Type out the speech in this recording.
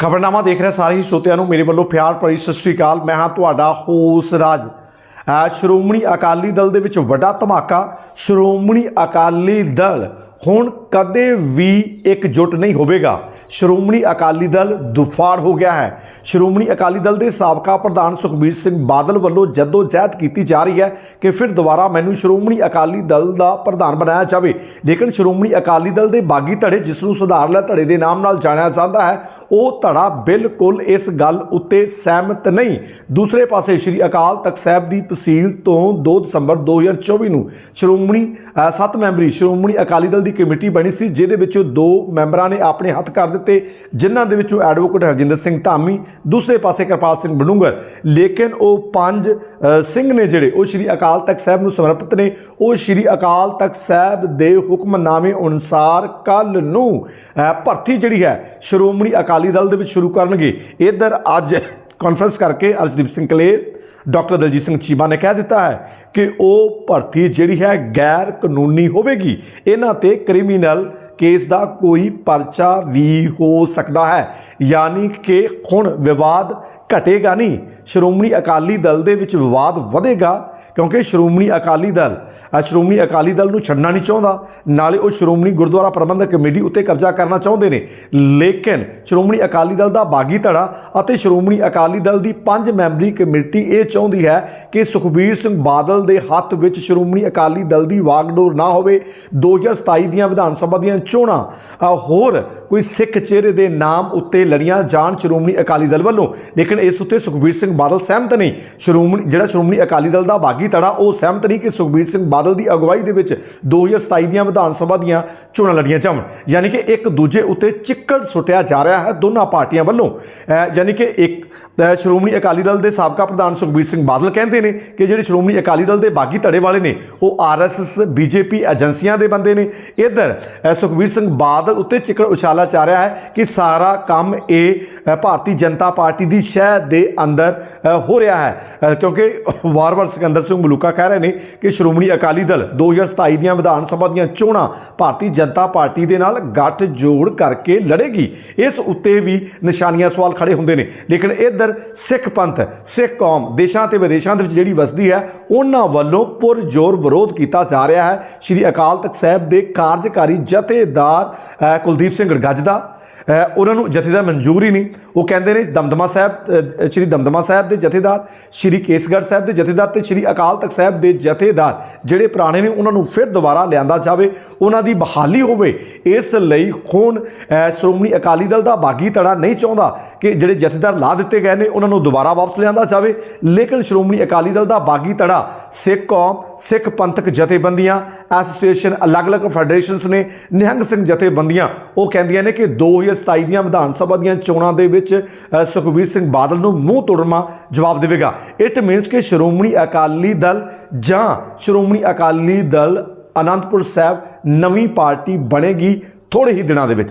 ਖਬਰਨਾਮਾ ਦੇਖ ਰਹੇ ਸਾਰੇ ਹੀ ਸਰੋਤਿਆਂ ਨੂੰ ਮੇਰੇ ਵੱਲੋਂ ਪਿਆਰ ਭਰੀ ਸਤਿ ਸ਼੍ਰੀ ਅਕਾਲ। ਮੈਂ ਹਾਂ ਤੁਹਾਡਾ ਹੋਸ ਰਾਜ। ਸ਼੍ਰੋਮਣੀ ਅਕਾਲੀ ਦਲ ਦੇ ਵਿੱਚ ਵੱਡਾ ਧਮਾਕਾ, ਸ਼੍ਰੋਮਣੀ ਅਕਾਲੀ ਦਲ। ਹੁਣ ਕਦੇ ਵੀ ਇਕਜੁੱਟ ਨਹੀਂ ਹੋਵੇਗਾ। ਸ਼੍ਰੋਮਣੀ ਅਕਾਲੀ ਦਲ ਦੁਫਾੜ ਹੋ ਗਿਆ ਹੈ। ਸ਼੍ਰੋਮਣੀ ਅਕਾਲੀ ਦਲ ਦੇ ਸਾਬਕਾ ਪ੍ਰਧਾਨ ਸੁਖਬੀਰ ਸਿੰਘ ਬਾਦਲ ਵੱਲੋਂ ਜਦੋਂ ਜਹਿਦ ਕੀਤੀ ਜਾ ਰਹੀ ਹੈ ਕਿ ਫਿਰ ਦੁਬਾਰਾ ਮੈਨੂੰ ਸ਼੍ਰੋਮਣੀ ਅਕਾਲੀ ਦਲ ਦਾ ਪ੍ਰਧਾਨ ਬਣਾਇਆ ਜਾਵੇ। ਲੇਕਿਨ ਸ਼੍ਰੋਮਣੀ ਅਕਾਲੀ ਦਲ ਦੇ ਬਾਗੀ ਧੜੇ ਜਿਸ ਨੂੰ ਸੁਧਾਰਲਾ ਧੜੇ ਦੇ ਨਾਮ ਨਾਲ ਜਾਣਿਆ ਜਾਂਦਾ ਹੈ ਉਹ ਧੜਾ ਬਿਲਕੁਲ ਇਸ ਗੱਲ ਉੱਤੇ ਸਹਿਮਤ ਨਹੀਂ। ਦੂਸਰੇ ਪਾਸੇ ਸ਼੍ਰੀ ਅਕਾਲ ਤਖਤ ਸਾਹਿਬ ਦੀ ਤਹਿਸੀਲ ਤੋਂ 2 ਦਸੰਬਰ 2024 ਨੂੰ ਸ਼੍ਰੋਮਣੀ ਅ, ਸੱਤ ਮੈਂਬਰੀ ਸ਼੍ਰੋਮਣੀ ਅਕਾਲੀ ਦਲ ਦੀ ਕਮੇਟੀ ਬਣੀ ਸੀ ਜਿਹਦੇ ਵਿੱਚੋਂ ਦੋ ਮੈਂਬਰਾਂ ਨੇ ਆਪਣੇ ਹੱਥ ਕਰ ਦਿੱਤੇ। ਜਿਨ੍ਹਾਂ ਦੇ ਵਿੱਚੋਂ ਐਡਵੋਕੇਟ ਹਰਜਿੰਦਰ ਸਿੰਘ ਧਾਮੀ, ਦੂਸਰੇ ਪਾਸੇ ਕਿਰਪਾਲ ਸਿੰਘ ਬਡੂੰਗਰ। ਲੇਕਿਨ ਉਹ ਪੰਜ ਸਿੰਘ ਨੇ ਜਿਹੜੇ, ਉਹ ਸ਼੍ਰੀ ਅਕਾਲ ਤਖਤ ਸਾਹਿਬ ਨੂੰ ਸਮਰਪਿਤ ਨੇ। ਉਹ ਸ਼੍ਰੀ ਅਕਾਲ ਤਖਤ ਸਾਹਿਬ ਦੇ ਹੁਕਮਨਾਮੇ ਅਨੁਸਾਰ ਕੱਲ ਨੂੰ ਭਰਤੀ ਜਿਹੜੀ ਹੈ, ਸ਼੍ਰੋਮਣੀ ਅਕਾਲੀ ਦਲ ਦੇ ਵਿੱਚ ਸ਼ੁਰੂ ਕਰਨਗੇ। ਇਧਰ ਅੱਜ ਕਾਨਫਰੰਸ ਕਰਕੇ ਅਰਸ਼ਦੀਪ ਸਿੰਘ ਕਲੇਰ, ਡਾਕਟਰ ਦਲਜੀਤ ਸਿੰਘ ਚੀਮਾ ਨੇ ਕਹਿ ਦਿੱਤਾ ਹੈ ਕਿ ਉਹ ਭਰਤੀ ਜਿਹੜੀ ਹੈ ਗੈਰ ਕਾਨੂੰਨੀ ਹੋਵੇਗੀ। ਇਹਨਾਂ ਤੇ ਕ੍ਰਿਮੀਨਲ ਕੇਸ ਦਾ ਕੋਈ ਪਰਚਾ ਵੀ ਹੋ ਸਕਦਾ ਹੈ। ਯਾਨੀ ਕਿ ਹੁਣ ਵਿਵਾਦ ਘਟੇਗਾ ਨਹੀਂ। ਸ਼੍ਰੋਮਣੀ ਅਕਾਲੀ ਦਲ ਦੇ ਵਿੱਚ ਵਿਵਾਦ ਵਧੇਗਾ। ਕਿਉਂਕਿ ਸ਼੍ਰੋਮਣੀ ਅਕਾਲੀ ਦਲ ਸ਼੍ਰੋਮਣੀ ਅਕਾਲੀ ਦਲ ਨੂੰ ਛੱਡਣਾ ਨਹੀਂ ਚਾਹੁੰਦਾ। ਨਾਲੇ ਉਹ ਸ਼੍ਰੋਮਣੀ ਗੁਰਦੁਆਰਾ ਪ੍ਰਬੰਧਕ ਕਮੇਟੀ ਉੱਤੇ ਕਬਜ਼ਾ ਕਰਨਾ ਚਾਹੁੰਦੇ ਨੇ। ਲੇਕਿਨ ਸ਼੍ਰੋਮਣੀ ਅਕਾਲੀ ਦਲ ਦਾ ਬਾਗੀ ਧੜਾ ਅਤੇ ਸ਼੍ਰੋਮਣੀ ਅਕਾਲੀ ਦਲ ਦੀ ਪੰਜ ਮੈਂਬਰੀ ਕਮੇਟੀ ਇਹ ਚਾਹੁੰਦੀ ਹੈ ਕਿ ਸੁਖਬੀਰ ਸਿੰਘ ਬਾਦਲ ਦੇ ਹੱਥ ਵਿੱਚ ਸ਼੍ਰੋਮਣੀ ਅਕਾਲੀ ਦਲ ਦੀ ਵਾਗਡੋਰ ਨਾ ਹੋਵੇ। 2027 ਦੀਆਂ ਵਿਧਾਨ ਸਭਾ ਦੀਆਂ ਚੋਣਾਂ ਹੋਰ ਕੋਈ ਸਿੱਖ ਚਿਹਰੇ ਦੇ ਨਾਮ ਉੱਤੇ ਲੜੀਆਂ ਜਾਣ ਸ਼੍ਰੋਮਣੀ ਅਕਾਲੀ ਦਲ ਵੱਲੋਂ। ਲੇਕਿਨ ਇਸ ਉੱਤੇ ਸੁਖਬੀਰ ਸਿੰਘ ਬਾਦਲ ਸਹਿਮਤ ਨਹੀਂ। ਸ਼੍ਰੋਮਣੀ, ਜਿਹੜਾ ਸ਼੍ਰੋਮਣੀ ਅਕਾਲੀ ਦਲ ਦਾ ਬਾਗੀ ਧੜਾ, ਉਹ ਸਹਿਮਤ ਨਹੀਂ ਕਿ ਸੁਖਬੀਰ ਸਿੰਘ ਬਾਦਲ ਦੀ ਅਗਵਾਈ ਦੇ ਵਿੱਚ 2027 ਦੀਆਂ ਵਿਧਾਨ ਸਭਾ ਦੀਆਂ ਚੋਣਾਂ ਲੜੀਆਂ ਜਾਣ। ਯਾਨੀ ਕਿ ਇੱਕ ਦੂਜੇ ਉੱਤੇ ਚਿੱਕੜ ਸੁੱਟਿਆ ਜਾ ਰਿਹਾ ਹੈ ਦੋਨਾਂ ਪਾਰਟੀਆਂ ਵੱਲੋਂ। ਅਹ ਯਾਨੀ ਕਿ ਇੱਕ ਸ਼੍ਰੋਮਣੀ ਅਕਾਲੀ ਦਲ ਦੇ ਸਾਬਕਾ ਪ੍ਰਧਾਨ ਸੁਖਬੀਰ ਸਿੰਘ ਬਾਦਲ ਕਹਿੰਦੇ ਨੇ ਕਿ ਜਿਹੜੇ ਸ਼੍ਰੋਮਣੀ ਅਕਾਲੀ ਦਲ ਦੇ ਬਾਗੀ ਧੜੇ ਵਾਲੇ ਨੇ, ਉਹ ਆਰਐਸਐਸ ਬੀਜੇਪੀ ਏਜੰਸੀਆਂ ਦੇ ਬੰਦੇ ਨੇ। ਇਧਰ ਸੁਖਬੀਰ ਸਿੰਘ ਬਾਦਲ ਉੱਤੇ ਚਿੱਕੜ ਉਛਾਲ ਜਾ ਰਿਹਾ ਹੈ ਕਿ ਸਾਰਾ ਕੰਮ ਇਹ ਭਾਰਤੀ ਜਨਤਾ ਪਾਰਟੀ ਦੀ ਸ਼ਹਿ ਦੇ ਅੰਦਰ ਹੋ ਰਿਹਾ ਹੈ। ਕਿਉਂਕਿ ਵਾਰ-ਵਾਰ ਸਿਕੰਦਰ ਸਿੰਘ ਮਲੂਕਾ ਕਹਿ ਰਹੇ ਨੇ ਕਿ ਸ਼੍ਰੋਮਣੀ ਅਕਾਲੀ ਦਲ 2027 ਦੀਆਂ ਵਿਧਾਨ ਸਭਾ ਦੀਆਂ ਚੋਣਾਂ ਭਾਰਤੀ ਜਨਤਾ ਪਾਰਟੀ ਦੇ ਨਾਲ ਗੱਠ ਜੋੜ ਕਰਕੇ ਲੜੇਗੀ। ਇਸ ਉੱਤੇ ਵੀ ਨਿਸ਼ਾਨੀਆਂ ਸਵਾਲ ਖੜੇ ਹੁੰਦੇ ਨੇ। ਲੇਕਿਨ ਇਧਰ ਸਿੱਖ ਪੰਥ, ਸਿੱਖ ਕੌਮ ਦੇਸ਼ਾਂ ਤੇ ਵਿਦੇਸ਼ਾਂ ਦੇ ਵਿੱਚ ਜਿਹੜੀ ਵਸਦੀ ਹੈ, ਉਹਨਾਂ ਵੱਲੋਂ ਪੁਰਜੋਰ ਵਿਰੋਧ ਕੀਤਾ ਜਾ ਰਿਹਾ ਹੈ। ਸ਼੍ਰੀ ਅਕਾਲ ਤਖਤ ਸਾਹਿਬ ਦੇ ਕਾਰਜਕਾਰੀ ਜਥੇਦਾਰ ਕੁਲਦੀਪ ਸਿੰਘ ਗੜਗਾ ਦਾ ਉਹਨਾਂ ਨੂੰ ਜਥੇਦਾਰ ਮਨਜ਼ੂਰ ਹੀ ਨਹੀਂ। ਉਹ ਕਹਿੰਦੇ ਨੇ ਦਮਦਮਾ ਸਾਹਿਬ ਸ਼੍ਰੀ ਦਮਦਮਾ ਸਾਹਿਬ ਦੇ ਜਥੇਦਾਰ, ਸ਼੍ਰੀ ਕੇਸਗੜ੍ਹ ਸਾਹਿਬ ਦੇ ਜਥੇਦਾਰ ਤੇ ਸ਼੍ਰੀ ਅਕਾਲ ਤਖਤ ਸਾਹਿਬ ਦੇ ਜਥੇਦਾਰ ਜਿਹੜੇ ਪੁਰਾਣੇ ਨੇ, ਉਹਨਾਂ ਨੂੰ ਫਿਰ ਦੁਬਾਰਾ ਲਿਆਂਦਾ ਜਾਵੇ, ਉਹਨਾਂ ਦੀ ਬਹਾਲੀ ਹੋਵੇ, ਇਸ ਲਈ ਹੁਣ ਸ਼੍ਰੋਮਣੀ ਅਕਾਲੀ ਦਲ ਦਾ ਬਾਗੀ ਧੜਾ ਨਹੀਂ ਚਾਹੁੰਦਾ ਕਿ ਜਿਹੜੇ ਜਥੇਦਾਰ ਲਾ ਦਿੱਤੇ ਗਏ ਨੇ, ਉਹਨਾਂ ਨੂੰ ਦੁਬਾਰਾ ਵਾਪਸ ਲਿਆਂਦਾ ਜਾਵੇ। ਲੇਕਿਨ ਸ਼੍ਰੋਮਣੀ ਅਕਾਲੀ ਦਲ ਦਾ ਬਾਗੀ ਧੜਾ ਸਿੱਖ ਕੌਮ ਸਿੱਖ ਪੰਥਕ ਜਥੇਬੰਦੀਆਂ, ਐਸੋਸੀਏਸ਼ਨ ਅਲੱਗ-ਅਲੱਗ ਫੈਡਰੇਸ਼ਨਸ ਨੇ, ਨਿਹੰਗ ਸਿੰਘ ਜਥੇਬੰਦੀਆਂ, ਉਹ ਕਹਿੰਦੀਆਂ ਨੇ ਕਿ 2027 ਦੀਆਂ ਵਿਧਾਨ ਸਭਾ ਦੀਆਂ ਚੋਣਾਂ ਦੇ ਵਿੱਚ ਸੁਖਬੀਰ ਸਿੰਘ ਬਾਦਲ ਨੂੰ ਮੂੰਹ ਤੋੜਮਾ ਜਵਾਬ ਦੇਵੇਗਾ। ਇਟ ਮੀਨਸ ਕਿ ਸ਼੍ਰੋਮਣੀ ਅਕਾਲੀ ਦਲ ਜਾਂ ਸ਼੍ਰੋਮਣੀ ਅਕਾਲੀ ਦਲ ਅਨੰਦਪੁਰ ਸਾਹਿਬ ਨਵੀਂ ਪਾਰਟੀ ਬਣੇਗੀ ਥੋੜੇ ਹੀ ਦਿਨਾਂ ਦੇ ਵਿੱਚ।